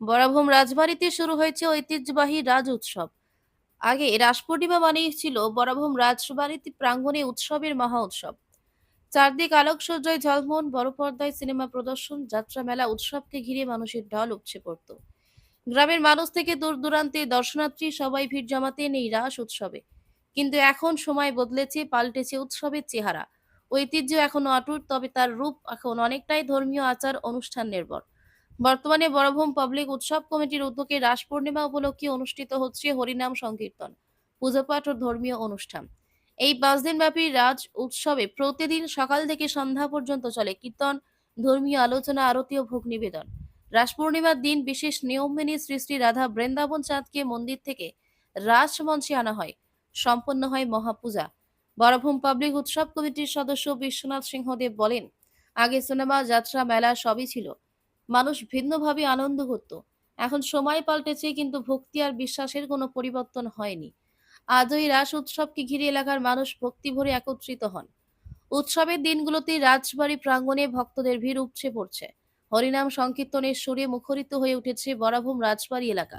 বরাভূম রাজবাড়িতে শুরু হয়েছে ঐতিহ্যবাহী রাজ উৎসব। আগে রাস পূর্ণিমা মানেই ছিল বরাভূম রাজবাড়িতে প্রাঙ্গণে উৎসবের মহা উৎসব। চারদিক আলোকসজ্জায় ঝলমন বড় পর্দায় সিনেমা প্রদর্শন, যাত্রা মেলা, উৎসবকে ঘিরে মানুষের ঢল উপচে পড়ত। গ্রামের মানুষ থেকে দূর দূরান্তে দর্শনার্থী সবাই ভিড় জমাতেন এই রাস উৎসবে। কিন্তু এখন সময় বদলেছে, পাল্টেছে উৎসবের চেহারা। ঐতিহ্য এখনও অটুট, তবে তার রূপ এখন অনেকটাই ধর্মীয় আচার অনুষ্ঠান নির্ভর। বর্তমানে বড়ভূম পাবলিক উৎসব কমিটির উদ্যোগে রাস পূর্ণিমা উপলক্ষে অনুষ্ঠিত হচ্ছে হরিনাম সংকীর্তন, পুজোপাঠ ও ধর্মীয় অনুষ্ঠান। এই পাঁচ দিন ব্যাপী রাজ উৎসবে প্রতিদিন সকাল থেকে সন্ধ্যা পর্যন্ত চলে কীর্তন, ধর্মীয় আলোচনা, আরতি ও ভোগ নিবেদন। রাস পূর্ণিমার দিন বিশেষ নিয়ম মেনে শ্রী শ্রী রাধা বৃন্দাবন চাঁদকে মন্দির থেকে রাস মঞ্চে আনা হয়। সম্পন্ন হয় মহাপূজা। বড়ভূম পাবলিক উৎসব কমিটির সদস্য বিশ্বনাথ সিংহদেব বলেন, আগে সিনেমা, যাত্রা, মেলা সবই ছিল। মানুষ ভিন্নভাবে আনন্দ করত। এখন সময় পাল্টেছে, কিন্তু ভক্তি আর বিশ্বাসের কোনো পরিবর্তন হয়নি। আজও এই রাস উৎসবকে ঘিরে এলাকার মানুষ ভক্তি ভরে একত্রিত হন। উৎসবের দিনগুলোতে রাজবাড়ি প্রাঙ্গণে ভক্তদের ভিড় উপচে পড়ছে। হরিনাম সংকীর্তনের সুরে মুখরিত হয়ে উঠেছে বরাভূম রাজবাড়ি এলাকা।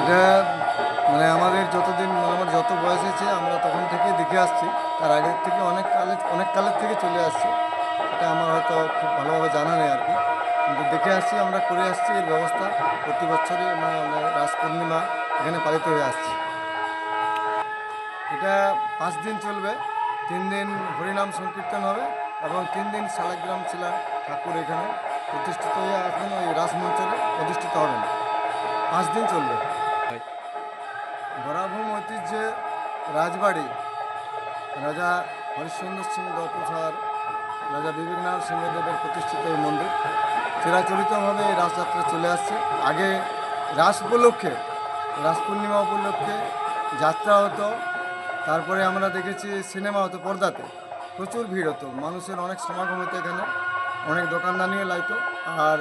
এটা মানে আমাদের যতদিন মানে আমার যত বয়স হয়েছে, আমরা তখন থেকে দেখে আসছি। তার আগের থেকে অনেক কালে অনেক কালের থেকে চলে আসছে। এটা আমার হয়তো খুব ভালোভাবে জানা নেই আর কি। দেখে আসছি, আমরা করে আসছি এর ব্যবস্থা প্রতি বছরই মানে মানে রাস পূর্ণিমা এখানে পালিত হয়ে আসছে। এটা পাঁচ দিন চলবে, তিন দিন হরিনাম সংকীর্তন হবে এবং তিন দিন শালাগ্রাম শিলা ঠাকুর এখানে প্রতিষ্ঠিত হয়ে এখন ওই রাসমঞ্চরে প্রতিষ্ঠিত হবেন। পাঁচ দিন চলবে। বরাভূম ঐতিহ্যে রাজবাড়ি, রাজা হরিশ্চন্দ্র সিং দপুসার রাজা বিবেকনাথ সিংহদেবের প্রতিষ্ঠিত এই মন্দির, চিরাচরিতভাবে এই রাসযাত্রা চলে আসছে। আগে রাস উপলক্ষে, রাস পূর্ণিমা উপলক্ষে যাত্রা হতো, তারপরে আমরা দেখেছি সিনেমা হতো পর্দাতে। প্রচুর ভিড় হতো, মানুষের অনেক সমাগম হতো এখানে, অনেক দোকানদানিও লাগতো আর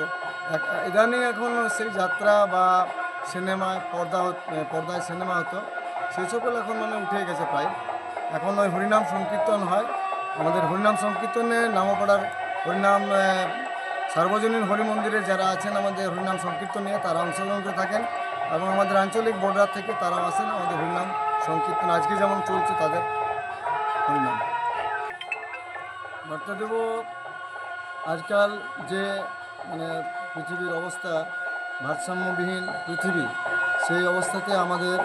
ইদানিং এখন সেই যাত্রা বা সিনেমায় পর্দা পর্দায় সিনেমা হতো সেই সকল এখন মানে উঠে গেছে প্রায়। এখন ওই হরিনাম সংকীর্তন হয় আমাদের হরিনাম সংকীর্তনে নামপাড়ার হরিনাম সার্বজনীন হরি মন্দিরে যারা আছেন আমাদের হরিনাম সংকীর্তন নিয়ে তারা অংশগ্রহণ করে থাকেন এবং আমাদের আঞ্চলিক বর্ডার থেকে তারাও আসেন আমাদের হরিনাম সংকীর্তন। আজকে যেমন চলছে তাদের হরিনাম। বার্তা দেব, আজকাল যে মানে পৃথিবীর অবস্থা, ভারসাম্যবিহীন পৃথিবী, সেই অবস্থাতে আমাদের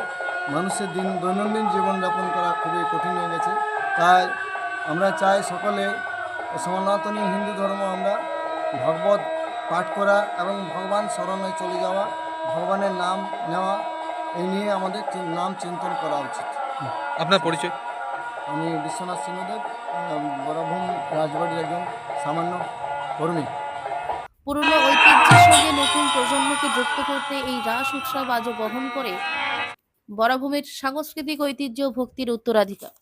মানুষের দিন দৈনন্দিন জীবনযাপন করা খুবই কঠিন হয়ে গেছে। তাই আমরা চাই সকলে সনাতনী হিন্দু ধর্ম আমরা ভগবত পাঠ করা এবং ভগবান স্মরণে চলে যাওয়া ভগবানের নাম নেওয়া এই নিয়ে আমাদের নাম চিন্তন করা উচিত। আপনার পরিচয়? আমি বিশ্বনাথ সিংহদেব বরভূম রাজবাড়ির একজন সামান্য কর্মী। পুরনো ঐতিহ্যের সঙ্গে নতুন প্রজন্মকে যুক্ত করতে এই রাস উৎসব আজও বহন করে বরাভূমির সাংস্কৃতিক ঐতিহ্য ও ভক্তির উত্তরাধিকার।